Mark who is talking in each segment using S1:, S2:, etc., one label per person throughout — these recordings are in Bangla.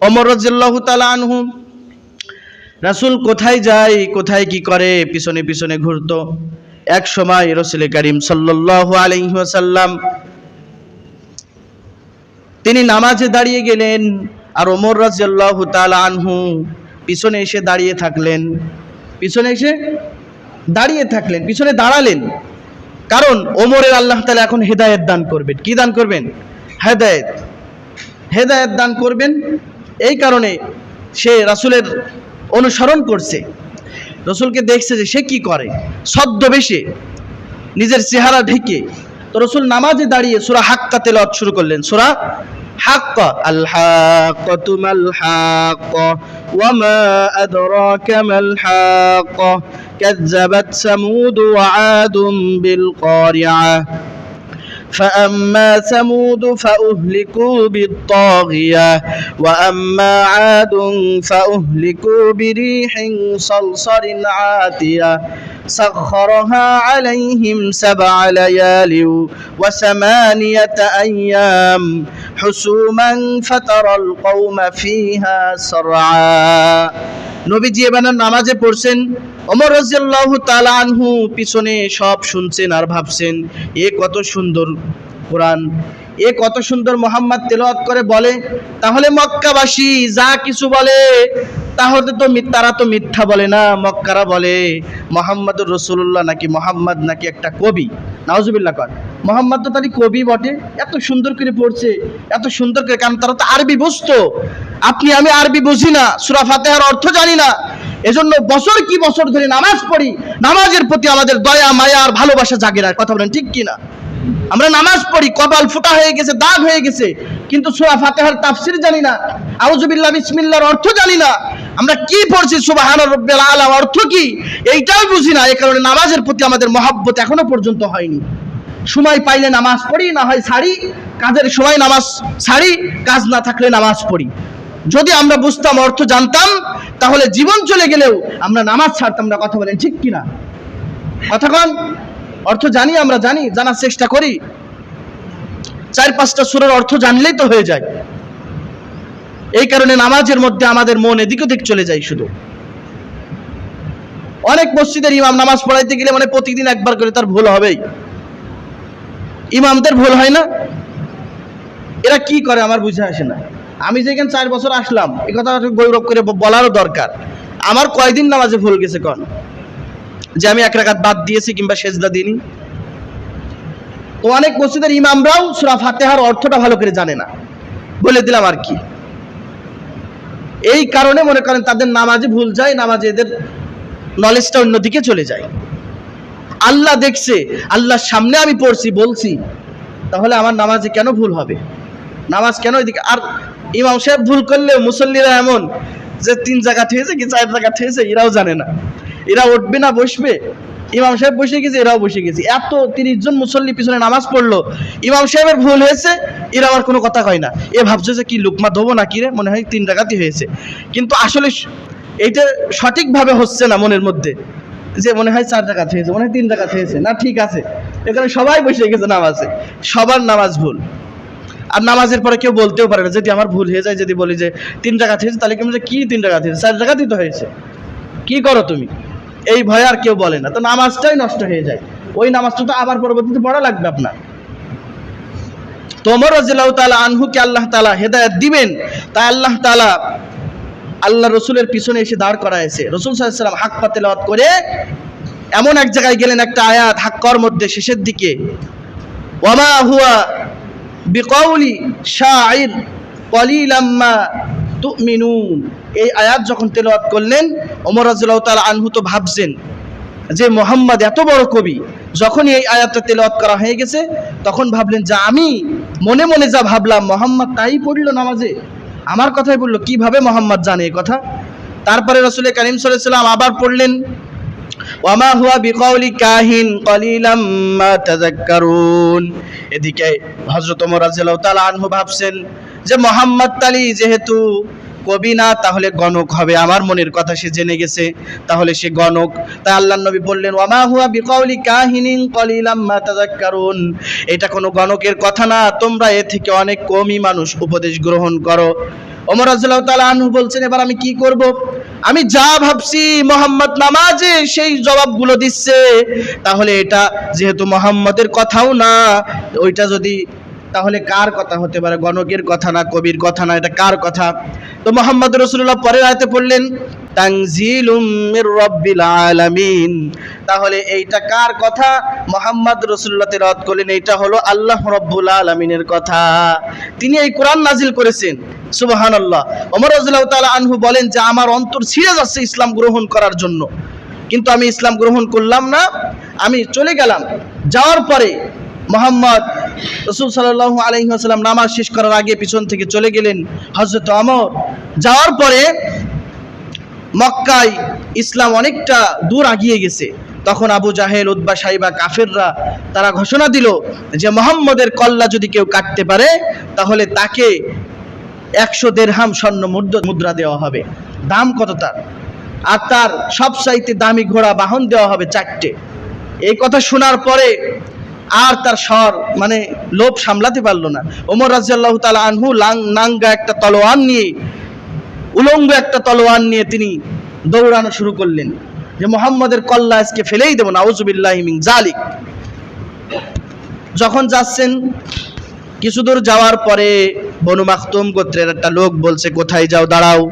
S1: অমর রাজিয়াল্লাহু তাআলা আনহু, রাসূল কোথায় যায়, কোথায় কি করে, পিছনে পিছনে ঘুরতো। এক সময় রসুল করিম সাল্লাল্লাহু আলাইহি ওয়াসাল্লাম, তিনি নামাজে দাঁড়িয়ে গেলেন আর ওমর রাজিয়াল্লাহু তাআলা আনহু পিছনে এসে দাঁড়িয়ে থাকলেন। পিছনে এসে দাঁড়িয়ে থাকলেন, পিছনে দাঁড়ালেন। কারণ ওমরের আল্লাহ তাআলা এখন হেদায়েত দান করবেন। কি দান করবেন? হেদায়েত। হেদায়েত দান করবেন এই কারণে সে রাসূলের অনুসরণ করছে। রসুলকে দেখছে যে সে কি করে? ছদ্মবেশে নিজের চেহারা ঢেকে তো রসুল নামাজে দাঁড়িয়ে সুরা হাক্কা তেলাওয়াত শুরু করলেন। সুরা হাক্কা, আল বিল فأما ثمود فأهلكوا بالطاغية وأما عاد فأهلكوا بريح صلصل عاتية سخرها عليهم سبع ليال وثمانية أيام حسوما فترى القوم فيها سرعا নবীজি এবার নামাজে পড়ছেন অমর রাজিয়াল্লাহু তাআলা আনহু পিছনে সব শুনছেন আর ভাবছেন, এ কত সুন্দর কোরআন, এ কত সুন্দর মোহাম্মদ তেলাওয়াত করে বলে। তাহলে মক্কাবাসী যা কিছু বলে তাহলে তো তারা তো মিথ্যা বলে না, মক্কারা বলে। মোহাম্মদুর রসুল্লাহ নাকি মোহাম্মদ নাকি একটা কবি? নাউজুবিল্লাহ কর। মোহাম্মদ তো তাহলে কবি বটে। এত সুন্দর করে পড়ছে, এত সুন্দর করে কারণ তারা তো আরবি বুঝতো। আপনি, আমি আরবি বুঝি না, সুরা ফাতেহার অর্থ জানি না। এজন্য বছর কি বছর ধরে নামাজ পড়ি, নামাজের প্রতি আমাদের দয়া, মায়া আর ভালোবাসা জাগে না। কথা বলেন ঠিক কি না আমরা নামাজ পড়ি, কপাল ফুটা হয়ে গেছে, দাগ হয়ে গেছে, কিন্তু সুরা ফাতেহার তাফসির জানি না আউজুবিল্লাহ বিসমিল্লাহর অর্থ জানি না। আমরা কি পড়ছি? সুবহান রব্বিল আলা অর্থ কি? এইটাও বুঝি না এই কারণে নামাজের প্রতি আমাদের মহাব্বত এখনও পর্যন্ত হয়নি। সময় পাইলে নামাজ পড়ি, না হয় সারি কাজের সময় নামাজ সারি কাজ না থাকলে নামাজ পড়ি। যদি আমরা বুঝতাম, অর্থ জানতাম, তাহলে জীবন চলে গেলেও আমরা নামাজ ছাড়তাম না, কথা বলেন ঠিক কিনা? কথা কন? অর্থ জানি, আমরা জানি, জানার চেষ্টা করি। চার পাঁচটা সুরের অর্থ জানলেই তো হয়ে যায়। এই কারণে নামাজের মধ্যে আমাদের মন এদিক ওদিক চলে যায় শুধু। অনেক মসজিদের ইমাম নামাজ পড়াইতে গেলে মানে প্রতিদিন একবার করে তার ভুল হবেই। ইমামদের ভুল হয় না। এরা কি করে আমার বুঝে আসে না। আমি যেখানে চার বছর আসলাম এই কথা গৌরব করে বলারও দরকার। আমার কয়দিন নামাজে ভুল গেছে কন? যে আমি এক রাকাত বাদ দিয়েছি কিংবা সেজদা দিইনি। তো অনেক মসজিদের ইমামরাও সুরা ফাতেহার অর্থটা ভালো করে জানে না। বলে দিলাম আর কি। এই কারণে মনে করেন তাদের নামাজে ভুল যায়, নামাজে এদের নলেজটা অন্যদিকে চলে যায়। আল্লাহ দেখছে, আল্লাহর সামনে আমি পড়ছি, বলছি, তাহলে আমার নামাজে কেন ভুল হবে? নামাজ কেন এদিকে আর ইমাম সাহেব ভুল করলে মুসল্লিরা এমন যে তিন জায়গা থেয়েছে কি চার জায়গা থেয়েছে এরাও জানে না। এরা উঠবে না, বসবে? ইমাম সাহেব বসে গেছে, এরাও বসে গেছে। এত তিরিশ জন মুসল্লি পিছনে নামাজ পড়ল। ইমাম সাহেবের ভুল হয়েছে এরা আমার কোনো কথা কয় না। এ ভাবছে যে কি লুকমা দেবো না কি রে? মনে হয় তিন জায়গাতেই হয়েছে। কিন্তু আসলে এইটা সঠিকভাবে হচ্ছে না মনের মধ্যে। যে মনে হয় চার টাকা হয়েছে, মনে হয় তিন টাকা হয়েছে। না, ঠিক আছে। এখানে সবাই বসে গেছে নামাজে। সবার নামাজ ভুল। আর নামাজের পরে কেউ বলতেও পারে না, যদি আমার ভুল হয়ে যায়, যদি বলি যে তিন টাকা হয়েছে, তাহলে কি তিন টাকা হয়েছে? চার টাকাতেই তো হয়েছে। কি করো তুমি? এই ভয় আর কেউ বলে না। তো নামাজটাই নষ্ট হয়ে যায়। ওই নামাজটা তো আবার পরবর্তীতে পড়া লাগবে আপনার। তোমর রাজিল্লাহ আনহুকে আল্লাহ তালা হেদায়ত দিবেন। তাই আল্লাহ তালা আল্লাহ রসুলের পিছনে এসে দাঁড় করাইছে। রসুল সাল্লাম হাক পাতেলাওয়াত করে এমন এক জায়গায় গেলেন একটা আয়াত হাক্কর মধ্যে শেষের দিকে। ওয়ামা হুয়া বিকৌলি শাইর কলিলাম্মা তুমিনুন। এই আয়াত যখন তেলাওয়াত করলেন, ওমর রাজুল্লাহ তাআলা আনহু তো ভাবছেন যে মোহাম্মদ এত বড় কবি, যখনই এই আয়াতটা তেলাওয়াত করা হয়ে গেছে, তখন ভাবলেন যে আমি মনে মনে যা ভাবলাম, মোহাম্মদ তাই পড়ল নামাজে? আমার কথাই বলল, কীভাবে মোহাম্মদ জানে এই কথা? তারপরে রসুল করিম সাল্লাম আবার পড়লেন, ওয়ামা হুয়া বিকৌলি কাহিন কলিলাম এদিকে হযরত ওমর আনহু ভাবছেন যে মোহাম্মদ তালি যেহেতু কবি না, তাহলে গণক হবে। আমার মনের কথা সে জেনে গেছে, তাহলে সে গণক। তাই আল্লাহ নবী বললেন ওয়ামা হুয়া বিকৌলি কাহিনিন কলিলাম মা তাযাক্কারুন। এটা কোনো গণকের কথা না। তোমরা এ থেকে অনেক কমই মানুষ উপদেশ গ্রহণ করো। ওমর রাজিয়াল্লাহু তাআলা আনহু বলছেন, এবার আমি কি করব? আমি যা ভাবছি মোহাম্মদ নামাজে, সেই জবাবগুলো দিচ্ছে। তাহলে এটা যেহেতু মোহাম্মদের কথাও না, ওইটা যদি তাহলে কার কথা হতে পারে? গণকের কথা না, কবির কথা না, এটা কার কথা? তো মোহাম্মদ রসুল্লাহ পরের আয়তে পড়লেন তাহলে এইটা কার কথা? মোহাম্মদ রসুল্লাহ তেলাওয়াত করলেন, এইটা হলো আল্লাহ রব্বুল আলামিনের কথা। তিনি এই কোরআন নাজিল করেছেন, সুবহানাল্লাহ। ওমর রাদিয়াল্লাহু তাআলা আনহু বলেন যে, আমার অন্তর ছিঁড়ে যাচ্ছে ইসলাম গ্রহণ করার জন্য। কিন্তু আমি ইসলাম গ্রহণ করলাম না, আমি চলে গেলাম। যাওয়ার পরে মোহাম্মদ রসুল সাল্লাহ আলহিহাসাল্লাম নামাজ শেষ করার আগে পিছন থেকে চলে গেলেন হজরত আমর যাওয়ার পরে মক্কায় ইসলাম অনেকটা দূর আগিয়ে গেছে। তখন আবু জাহেল উদ্বা সাইবা, কাফেররা তারা ঘোষণা দিল যে মোহাম্মদের কল্লা যদি কেউ কাটতে পারে, তাহলে তাকে একশো দেড়হাম স্বর্ণ মুদ্রা দেওয়া হবে। দাম কত তার? আর তার সব চাইতে দামি ঘোড়া বাহন দেওয়া হবে চারটে। এই কথা শোনার পরে আর তার স্বর মানে লোভ সামলাতে পারল না। ওমর রাজিয়াল্লাহ তালা আনহু লাং, নাঙ্গা একটা তলোয়ার নিয়ে, উলঙ্গ একটা তলোয়ার নিয়ে তিনি দৌড়ানো শুরু করলেন। যে মোহাম্মদের কল্লা আজকে ফেলেই দেবো, নাউজুবিল্লাহ মিন জালিক যখন যাচ্ছেন, কিছু দূর যাওয়ার পরে বনু মাখতুম গোত্রের একটা লোক বলছে, কোথায় যাও, দাঁড়াও।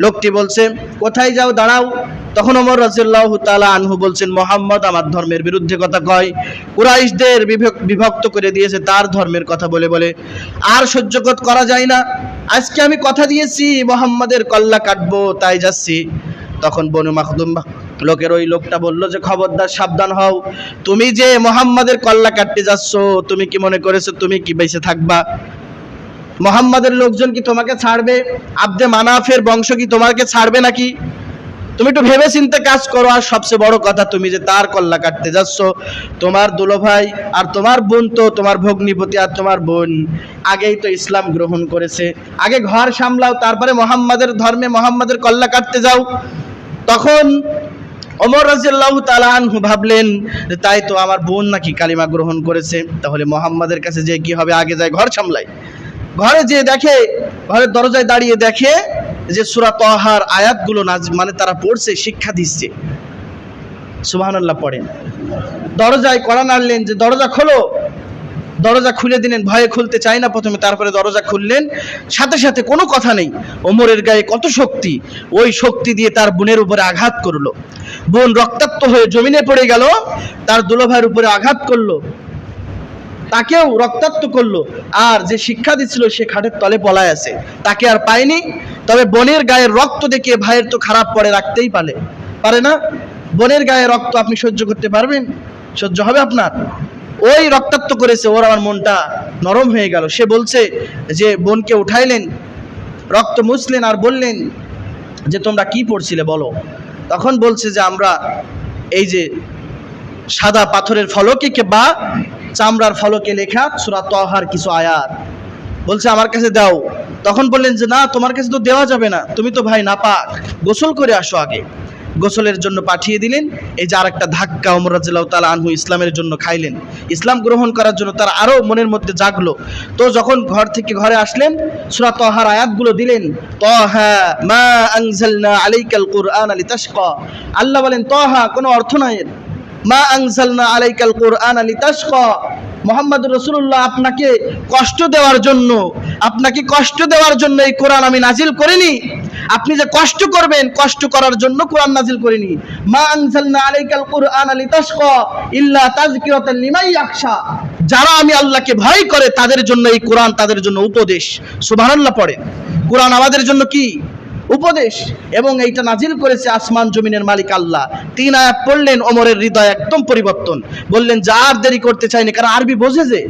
S1: লোকটি বলছে, কোথায় যাও, দাঁড়াও। তখন ওমর রাজিয়াল্লাহ তাআলা আনহু বলছেন, মোহাম্মদ আমার ধর্মের বিরুদ্ধে কথা কয়। কুরাইশদের বিভক্ত করে দিয়েছে তার ধর্মের কথা বলে বলে। আর সহ্য করা যায় না। আজকে আমি কথা দিয়েছি, মোহাম্মদের কল্লা কাটবো, তাই যাচ্ছি। তখন বনু মাখদুম লোকের ওই লোকটা বলল যে, খবরদার, সাবধান হও। তুমি যে মোহাম্মদের কল্লা কাটতে যাচ্ছ, তুমি কি মনে করেছ তুমি কি বেঁচে থাকবা? মোহাম্মদের লোকজন কি তোমাকে ছাড়বে? আব্দে মানাফের বংশ কি তোমাকে ছাড়বে নাকি? তুমি একটু ভেবে চিন্তে কাজ করো, আর সবচেয়ে বড় কথা তুমি যে তার কল্লা কাটতে যাচ্ছ, তোমার দুলো ভাই আর তোমার বোন তো তোমার ভগ্নিপতি আর তোমার বোন। আগেই তো ইসলাম গ্রহণ করেছে। আগে ঘর সামলাও, তারপরে মোহাম্মদের ধর্মে মোহাম্মদের কল্লা কাটতে যাও। তখন অমর রাজিয়াল্লাহ তাআলা আনহু ভাবলেন যে তাই তো আমার বোন নাকি কালিমা গ্রহণ করেছে। তাহলে মোহাম্মদের কাছে যে কি হবে? আগে যায় ঘর সামলাই ঘরে যে দেখে, ঘরের দরজায় দাঁড়িয়ে দেখে যে সুরা তহার আয়াতগুলো নাজ মানে তারা পড়ছে, শিক্ষা দিচ্ছে। সুবহানাল্লাহ পড়েন। দরজায় কড়া নাড়লেন যে, দরজা খোলো। দরজা খুলে দিলেন, ভয়ে খুলতে চাই না প্রথমে, তারপরে দরজা খুললেন। সাথে সাথে কোনো কথা নেই। ওমরের গায়ে কত শক্তি, ওই শক্তি দিয়ে তার বোনের উপরে আঘাত করল। বোন রক্তাক্ত হয়ে জমিনে পড়ে গেল, তার দুলোভাইয়ের উপরে আঘাত করল। তাকেও রক্তাক্ত করল। আর যে শিক্ষা দিচ্ছিল, সে খাটের তলে পলায় আছে। তাকে আর পায়নি। তবে বোনের গায়ের রক্ত দেখে ভাইয়ের তো খারাপ পড়ে রাখতেই পারে। পারে না? বোনের গায়ে রক্ত আপনি সহ্য করতে পারবেন? সহ্য হবে আপনার। ওই রক্তাক্ত করেছে ওর আমার মনটা, নরম হয়ে গেল। সে বলছে যে, বোনকে উঠাইলেন, রক্ত মুছলেন আর বললেন যে, তোমরা কি পড়ছিলে বলো? তখন বলছে যে, আমরা এই যে সাদা পাথরের ফলকে কে বা চামড়ার ফলকে লেখা সুরা তহার কিছু আয়াত। বলছে, আমার কাছে দাও। তখন বললেন যে, না, তোমার কাছে তো দেওয়া যাবে না। তুমি তো ভাই নাপাক। গোসল করে আসো আগে। গোসলের জন্য পাঠিয়ে দিলেন। এই যে আরেকটা ধাক্কা ওমর রাজিল্লাহ আনহু ইসলামের জন্য খাইলেন। ইসলাম গ্রহণ করার জন্য তার আরও মনের মধ্যে জাগলো। তো যখন ঘর থেকে ঘরে আসলেন, সুরা তহার আয়াতগুলো দিলেন, তহা মা আলাইকাল কুরআন লিতাশকা। আল্লাহ বলেন, তহা কোনো অর্থ নাই। মা আনজালনা আলাইকাল কুরআন লিতাশকা মোহাম্মদ রসুল্লাহ আপনাকে কষ্ট দেওয়ার জন্য, আপনাকে কষ্ট দেওয়ার জন্য এই কোরআন আমি নাজিল করিনি। আপনি যে কষ্ট করবেন, কষ্ট করার জন্য কোরআন নাজিল করিনি। মা আনজালনা আলাইকাল কুরআন লিতাশকা ইল্লা তাযকিরাতাল লিমান ইয়াখশা। যারা আমি আল্লাহকে ভয় করে, তাদের জন্য এই কোরআন তাদের জন্য উপদেশ। সুবহানাল্লাহ পড়ে কোরআন আমাদের জন্য কি? উপদেশ এবং এইটা নাজিল করেছে আসমান জমিনের মালিক আল্লাহ। তিন আয়াত পড়লেন, ওমরের হৃদয় একদম পরিবর্তন। বললেন যা আর দেরি করতে চাইনি, কারণ আরবি বোঝে যে,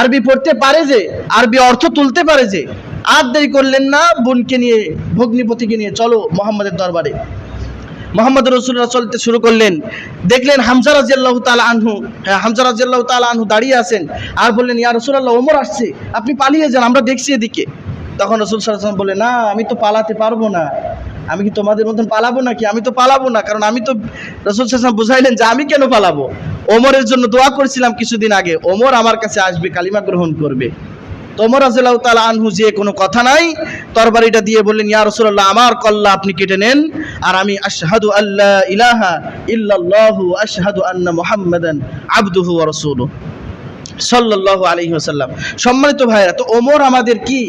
S1: আরবি পড়তে পারে যে, আরবি অর্থ তুলতে পারে যে, আর দেরি করলেন না, বোনকে নিয়ে, ভগ্নিপতিকে নিয়ে চলো মোহাম্মদের দরবারে। মোহাম্মদ রসুল্লাহ চলতে শুরু করলেন। দেখলেন হামজা রাজিয়াল্লাহ তালা আনহু হ্যাঁ হামজা রাজিয়াল্লাহ তালা আনহু দাঁড়িয়ে আছেন। আর বললেন, ইয়া রসুল্লাহ ওমর আসছে। আপনি পালিয়ে যান, আমরা দেখছি এদিকে। তখন রসুল সাল্লাম বলে, না, আমি তো পালাতে পারব না। আমি কি তোমাদের মতন পালাবো নাকি? আমি তো পালাবো না। কারণ আমি তো রসুল সাল্লাম বুঝাইলেন যে আমি কেন পালাবো? ওমরের জন্য দোয়া করেছিলাম কিছুদিন আগে। ওমর আমার কাছে আসবে, কালিমা গ্রহণ করবে। তোমর রাজিয়াল্লাহু তাআলা আনহু যে কোনো কথা নাই, তরবারিটা দিয়ে বললেন, ইয়া রাসূলুল্লাহ, আমার কল্লা আপনি কেটে নেন। আর আমি আশহাদু আল্লাহ ইলাহা ইল্লাল্লাহু আশহাদু আন্না মুহাম্মাদান আবদুহু ওয়া রাসূলুহু। সাল্লাল্লাহু আলাইহি ওয়াসাল্লাম। সম্মানিত ভাইরা তো ওমর আমাদের কি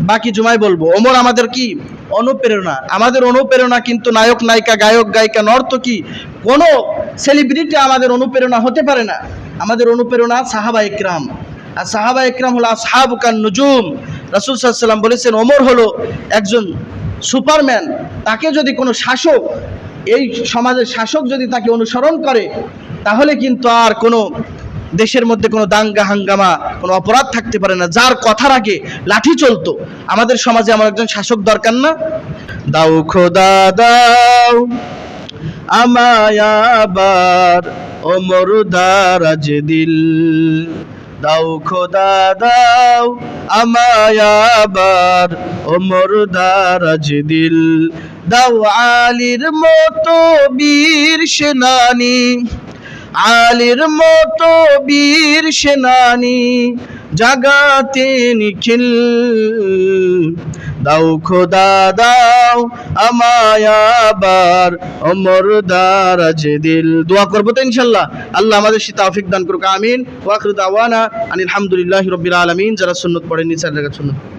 S1: বাকি জুমায় বলব। ওমর আমাদের কি? অনুপ্রেরণা। আমাদের অনুপ্রেরণা কিন্তু নায়ক, নায়িকা, গায়ক, গায়িকা, নর্তকী, কোনো সেলিব্রিটি আমাদের অনুপ্রেরণা হতে পারে না। আমাদের অনুপ্রেরণা সাহাবা ইকরাম আর সাহাবা ইকরাম হলো আসহাবুকান নুজুম। রাসূল আলাইহি বলেছেন, ওমর হলো একজন সুপারম্যান। তাকে যদি কোনো শাসক, এই সমাজের শাসক যদি তাকে অনুসরণ করে, তাহলে কিন্তু আর কোনো দেশের মধ্যে কোনো দাঙ্গা, হাঙ্গামা, কোনো অপরাধ থাকতে পারে না। যার কথার আগে লাঠি চলতো। আমাদের সমাজে আমার একজন শাসক দরকার না? দাও খোদা, দাও। আমায় আবার ওমর দারাজ দিল। দাও খোদা, দাও। আমায় আবার ওমর দারাজ দিল। দাও আলীর মতো বীর সেনানী। আলীর মতো বীর সেনানী জাগাতে নিখিল। দাও খোদা, দাও আমায় আবার অমর দারাজ দিল। দোয়া করব তো ইনশাল্লাহ। আল্লাহ আমাদের সে তৌফিক দান করুক। আমিন। ওয়াকরু দাওয়ানা আনিল হামদুলিল্লাহি রাব্বিল আলামিন। যারা সুন্নত পড়েন নিচের জায়গা সুন্নত।